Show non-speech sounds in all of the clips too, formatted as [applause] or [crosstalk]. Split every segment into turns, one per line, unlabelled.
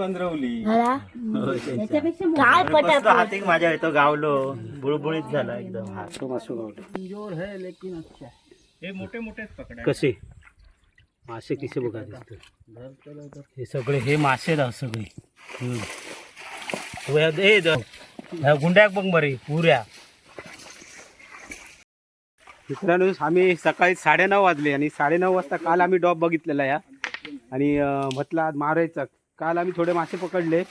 पंधरवली.
मला? काय
मस्त
पटापट?
माझ्या इथं गावलो. बुळबुळीत झाला एकदम हात.
तो मासू गावले
हे. मोठे मोठेच
कसे? मासे कसे बघा दिसत हे सगळे हे मासे राव सगळे. हम्म. व ह्या- हे द- ह्या गुंड्याक बघ बरे पुऱ्या. मित्रांनो आम्ही सकाळी साडेनऊ वाजले आणि साडेनऊ वाजता काल आम्ही डॉब बघितलेला या. आणि अं, म्हटलं आज मारायचं. काल आम्ही थोडे मासे पकडले.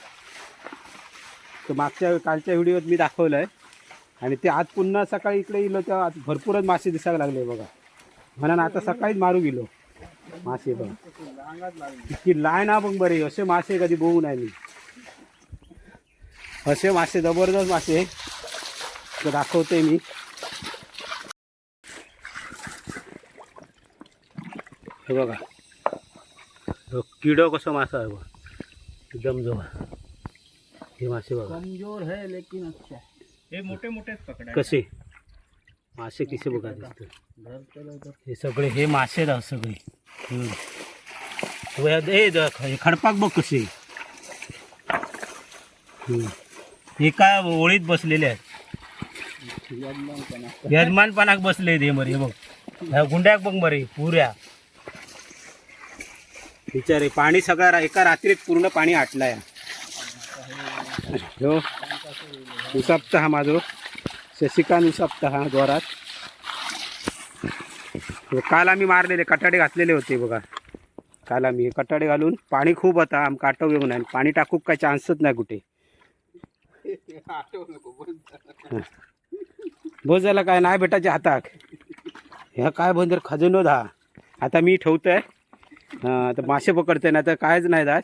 तर मागच्या कालच्या व्हिडिओत मी दाखवलं आहे आणि ते आज पुन्हा सकाळी इकडे गेलो तर आज भरपूरच मासे दिसायला लागले बघा. म्हणा आता सकाळीच मारू गेलो. मासे बघा. इतकी लाय ना बघ बरे असे मासे कधी बघू नाही मी. असे मासे जबरदस्त मासे. तर दाखवते मी. हे बघा. हो, किडो कसं मासा आहे बघा. एकदम जवळ हे मासे बघा.
कमजोर है लेकिन अच्छा हे. मोठे मोठेच पकडा
कसे? मासे कसे बघा दिसत हे सगळे हे मासे राव सगळे. हे हे खडपाक बघ कसे. हम्म. एका ओळीत बसलेले आहेत. यजमानपणाक बसले हे मरे हे बघ. ह्या गुंड्याक बघ बरे पुऱ्या. बिचारे पाणी सगळं रा- एका रात्रीत पूर्ण पाणी आटलाय. हो उसापता हा माझो शशिकांत उसापता हा जोरात. काल आम्ही मारलेले कटाडे घातलेले होते बघा. काल आम्ही कटाडे घालून पाणी खूप होता आमका आटव येऊ नाही पाणी टाकूक काय चान्सच नाही कुठे. बोज झाला काय? नाही भेटायचे हाताक ह्या काय बंदर खजनो हो हा आता मी ठेवतोय. हा, आता मासे पकडतोय ना तर कायच नाही जात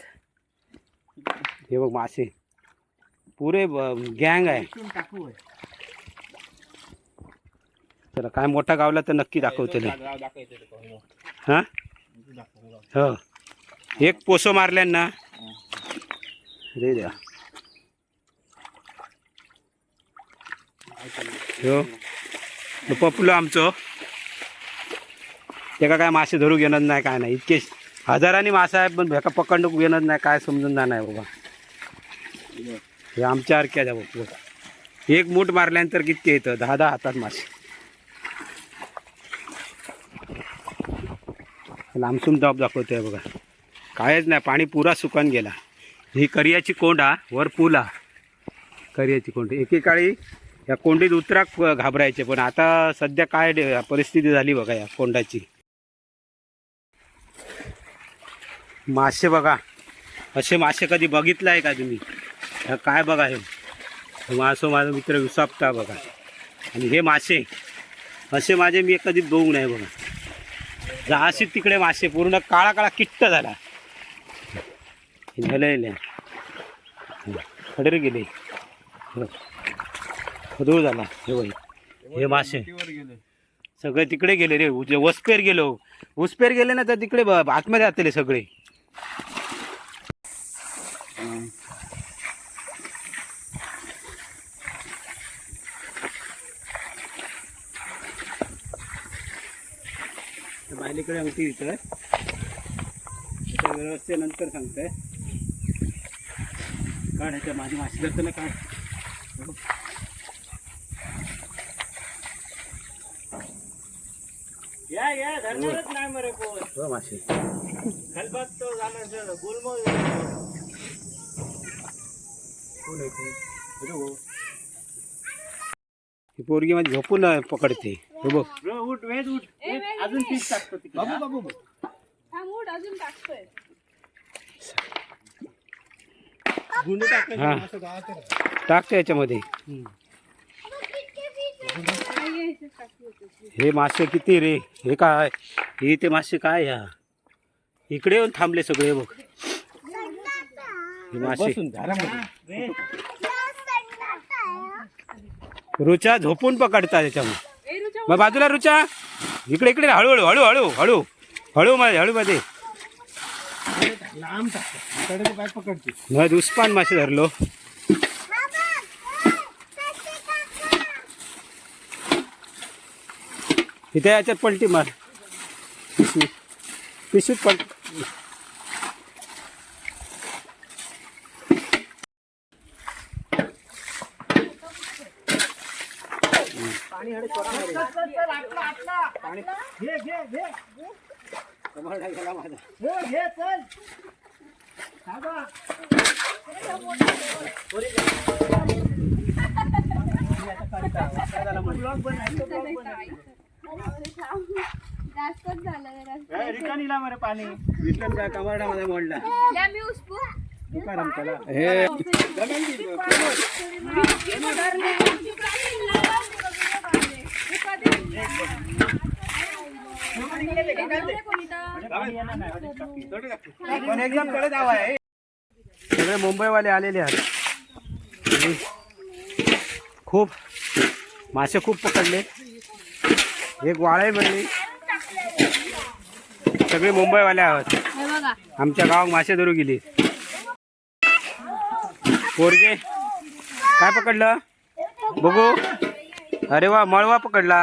हे बघ मासे. पुरे गँग आहे. चला काय मोठा गावला तर नक्की दाखवतले हा? हो. एक पोसो मारल्यान ना. रे द्या. हो. पपलो आमचो. त्याका काय मासे धरू घेणार नाही काय नाही. इतके हजारांनी मासा आहे पण भेका पकडणूक येणार नाही काय समजून जाणार बाबा. हे आमच्या अर्क्या द्या बघ एक मूठ मारल्यानंतर किती येतं? दहा दहा हातात मासे. लांबसून टॉप दाखवतोय बघा. कायच नाही पाणी पुरा सुकून गेला. ही करियाची कोंड हा वर पूल हा. करियाची कोंड. एकेकाळी या कोंडीत उतराक घाबरायचे पण आता सध्या काय डे- परिस्थिती झाली बघा या कोंडाची. मासे बघा. असे मासे कधी बघितलं आहे का तुम्ही? काय बघा हे? मासो माझा मित्र विसापता बघा. आणि हे मासे. असे माझे मी कधी बघू नाही बघा. जहाशी तिकडे मासे. पूर्ण काळा काळा किट्ट झाला. झालेले खडर गेले. हो. खदूळ झाला. हे बघ. हे मासे. सगळे तिकडे गेले रे. उजे वसपेर गेलो. उसपेर गेले ना तर तिकडे ब- आतमध्ये जातले सगळे. बायलेकडे अंगठी त्याच्या व्यवस्थेनंतर सांगतोय. काढ ह्याच्या माझी माशी धरताना काढ.
या या धरणारच नाही मरे कोण.
हो
गुलमोल
ही. पोरगी माझी झोपून पकडते. हे बघ.
उठ वेद उठ. अजून पीस टाकतो बाबू बाबू
अजून टाकतोय.
गुंड
हा. टाकते याच्यामध्ये. हे मासे किती रे? हे काय? हे ते मासे काय ह्या इकडे येऊन थांबले सगळे बघ. हे मासे. रुचा झोपून
ए रुचा
मग बाजूला रुचा. इकडे इकडे हळूहळू हळू हळू हळू. हळू मध्ये हळू मध्ये.
पकडते.
मग उस्पान मासे धरलो. इथे याच्यात पलटी मार. पिशवी. पिशवीत पलटी पाणी पाणी घे घे घे. [laughs] घे चल [laughs] [laughs]
जास्तच झालं जरा.
रिकाणीला मरे पाणी.
विठ्ठल काय कमरडा माझा मोडला.
या मी उचलू?
तुकाराम त्याला. हे. पण एकदम कडे जावा आहे. सगळे मुंबईवाले आलेले आहेत. आणि खूप मासे खूप पकडले. एक वाळाही मिळली. सगळे मुंबईवाले आहोत.
हे
आमच्या गावात मासे धरू गेली. पोरगे काय पकडलं? बघू. अरे वा मळवा पकडला.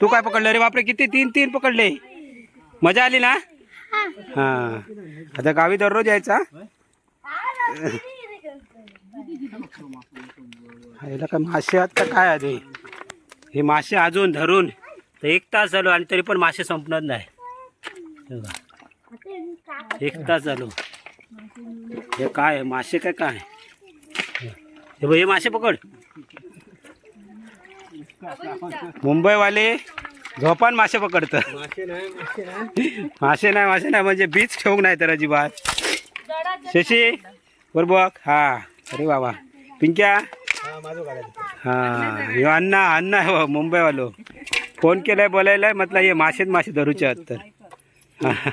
तू काय पकडलं? अरे बापरे किती? तीन तीन पकडले. मजा आली ना? हा. आता गावी दररोज यायचा? याला काय मासे आहेत का काय आहे? हे मासे अजून धरून तर एक तास झालो आणि तरी पण मासे संपणार नाही. एक तास झालो हे काय मासे काय काय? हे बघ, हे मासे पकड. मुंबईवाले झोपान मासे पकडत. मासे नाही मासे नाही म्हणजे बीच ठेवूक नाही तर अजिबात. शशी बरोबर बघ. हा अरे बाबा. पिंक्या? हा ह्यो अण्णा अण्णा आहे मुंबईवालो. फोन केलाय बोलायलाय म्हटलं हे मासेच मासे धरूचे आहेत तर. हा.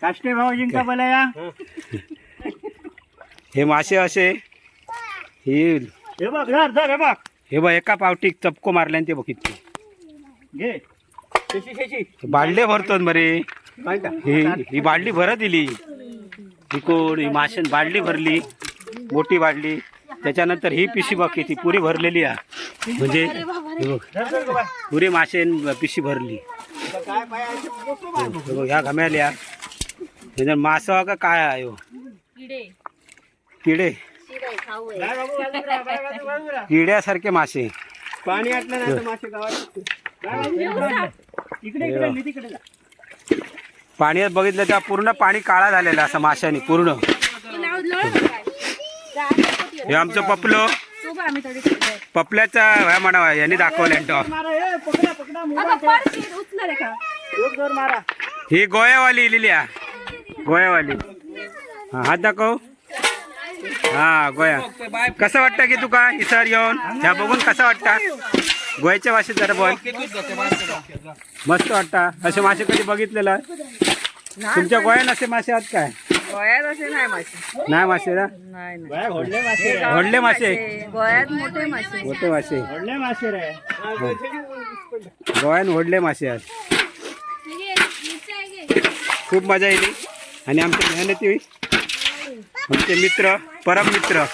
काष्टे भाऊजींका बोलाया.
हे. मासे असे. हे
हे बघ धर धर हे बघ.
हे बघ एका पावटीक चपको मारल्यान ते बघ इतके.
घे. शशी शशी
बाडले भरतात मरे. ही ही बाडली भरत दिली. ही कोण ही माशान बाडली भरली. मोठी बाडली. त्याच्यानंतर ही पिशी बघ किती पुरी भरलेली आहे. म्हणजे हे बघ
धर धर. गं बाय.
पुरी माशेन पिशी भरली. ह्या घम्याल्या त्याच्यात मासा का काय आहे ह्यो? किडे. किड्यासारखे मासे.
पाणी आटलं नाही तर मासे गावात बाय बाजू, इकडे इकडे इकडे मी तिकडे जा.
पाण्यात बघितलं तेव्हा पूर्ण पाणी काळा झालेलं असं माशाने पूर्ण. हे आमचं पपलो. पपल्याचा ह्या म्हणा यांनी दाखवलं
हे
का?
जोर मारा.
ही गोयावाली लिहिल्या गोयावाली हा हात दाखव. हा गोया कसं वाटतं की तुका इसर येऊन? ह्या बघून कसं वाटतं? गोयाच्या भाषेत जरा बोल. मस्त वाटतं. असे मासे कधी बघितलेलं? तुमच्या गोयान असे मासे आहेत काय?
गोयात असे नाही मासे.
नाही मासे ना?
घोडले मासे.
घोडले मासे.
गोयात मोठे मासे.
मोठे मासे.
घोडले मासे रे.
गोयान ओढले मासे आहेत खूप मजा येईल आणि आमची मेहनती आमचे मित्र परम मित्र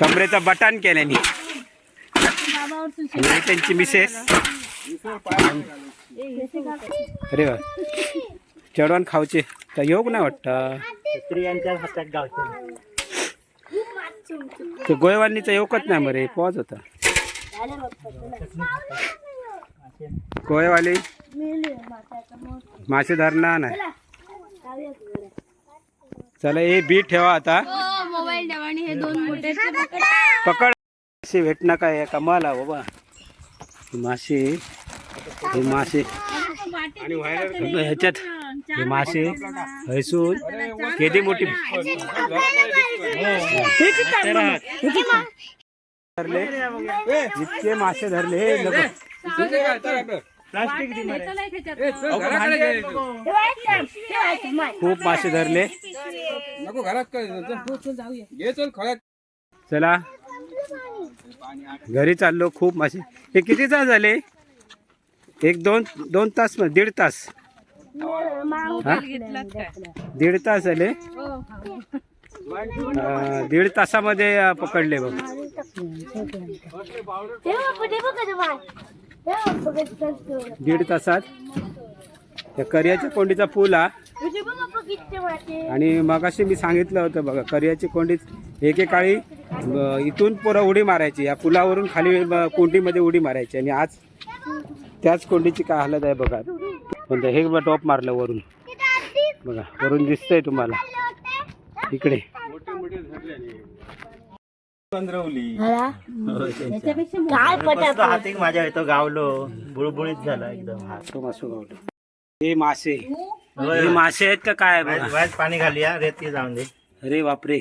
कमरेचा बटान केल्याने. आणि त्यांची मिसेस. अरे वा. चढवण खावचे तर योग नाही वाटतं. गोयवानीचा योगच नाही मरे. पॉज होता. गोयवाली मासे धरणार नाही. चला हे बीट ठेवा आता.
मोबाईल ठेवा आणि हे दोन मोठे
पकड. मासे भेटणं काय कमाल बाबा. मासे. हे मासे. ह्याच्यात. हे मासे. हैसून केदी मोठी. धरले. इतके मासे धरले हे. खूप मासे धरले.
नको घरात काय? ये चल
घरी चाललो खूप मासे. हे किती तास झाले? एक दोन दोन तास म- दीड तास. हा? दीड तास झाले? अं, दीड तासामध्ये पकडले बघ. दीड तासात. त्या करियाच्या कोंडीचा पूल हा. आणि मगाशी मी सांगितलं होतं बघा करियाची कोंडीत एकेकाळी इथून पोरं उडी मारायची. या पुलावरून खाली कोंडीमध्ये उडी मारायची. आणि आज त्याच कोंडीची काय हालत आहे बघा. पण हे बघा टॉप मारलं वरून. बघा वरून दिसतंय तुम्हाला. इकडे.
काय
मस्त हाती माझ्या इथं गावलो. बुळबुळीत झाला एकदम हात.
तो मासू. गावलं हे मासे हे मासे आहेत का काय
वाज पाणी घालूया रेती जाऊन दे.
अरे बापरे.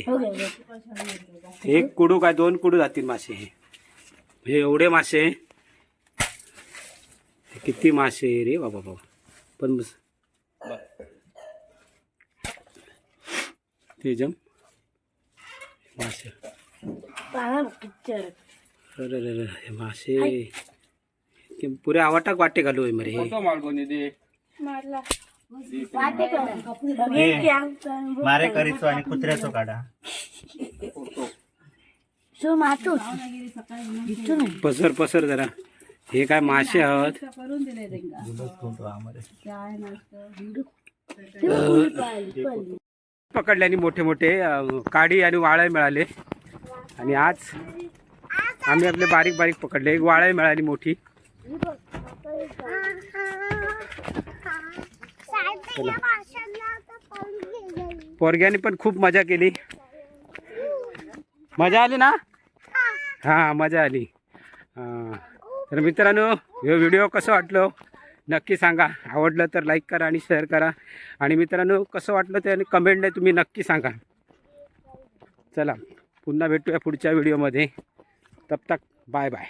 एक कुडू काय दोन कुडू जातील मासे हे? हे एवढे मासे. हे किती मासे रे बाबा बाबा. पण बस. ते जम मासे. अरे अरे अरे हे मासे. ते पुरे आवाटाक वाटे घालू आहे मरे. हे
मारे करीचो आणि कुत्र्याचो काढा.
पसर पसर जरा. हे काय मासे आहात? पकडल्याने मोठे मोठे काडी आणि वाळे मिळाले. आणि आज आम्ही आपले बारीक बारीक पकडले. एक वाळे मिळाली मोठी. पोरग्याने पण खूप मजा केली. मजा आली ना? हा मजा आली. तर मित्रांनो हे व्हिडिओ कसं वाटलं? नक्की सांगा. आवडलं तर लाईक करा आणि शेअर करा. आणि मित्रांनो कसं वाटलं ते कमेंटने तुम्ही नक्की सांगा. चला पुन्हा भेटूया पुढच्या व्हिडिओमध्ये तब तक बाय बाय